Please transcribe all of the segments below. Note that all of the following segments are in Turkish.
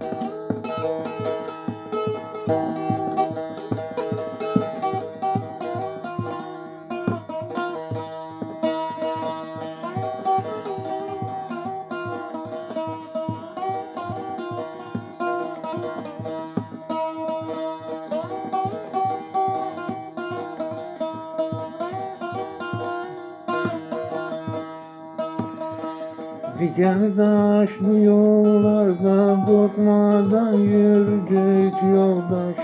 Música Diken taşlı yollarda korkmadan yürüdük yoldaş.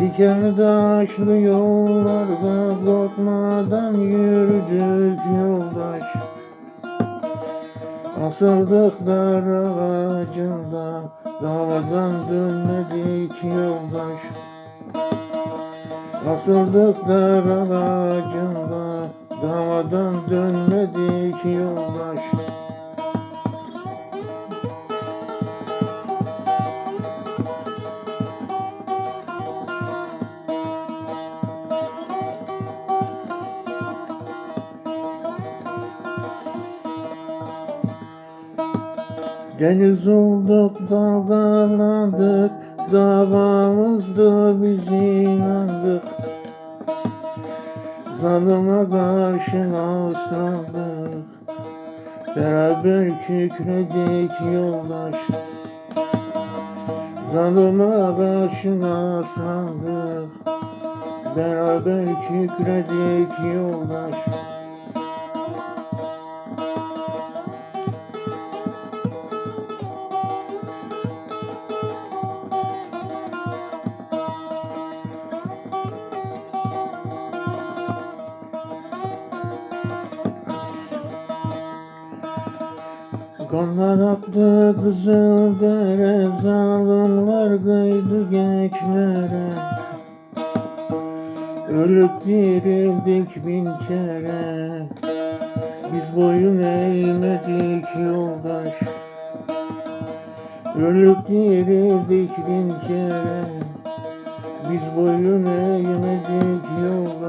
Diken taşlı yollarda korkmadan yürüdük yoldaş. Asıldık dar ağacında davadan dönmedik yoldaş. Asıldık dar ağacında Davadan dönmedik yoldaş. Deniz olduk dalgalandık Davamızda biz inandık Zalıma karşı aslandık Beraber kükredik yoldaş. Zalıma karşı aslandık Beraber kükredik yoldaş Kanlar aktı kızıl dere Zalimler kıydı gençlere. Ölüp dirildik bin kere. Biz boyun eğmedik yoldaş. Ölüp dirildik bin kere. Biz boyun eğmedik yoldaş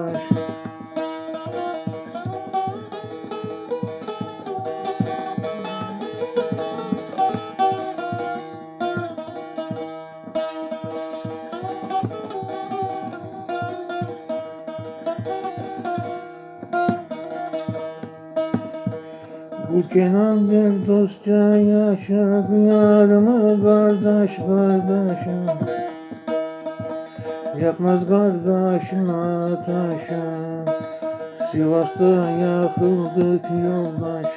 Bu Kenan'dır dostça yaşa Yarımı kardeş kardeşim Yapmaz kardeşin ataşa Sivas'ta yakıldık yoldaş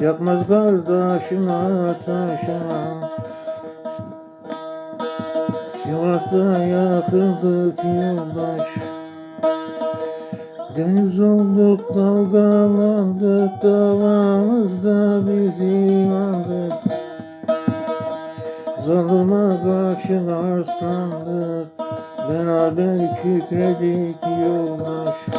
Yakmaz kardeşin ataşa Sivas'ta yakıldık yoldaş. Deniz olduk dalgalandık davamızda biz inandık Zalıma karşı arslandık beraber kükredik yoldaş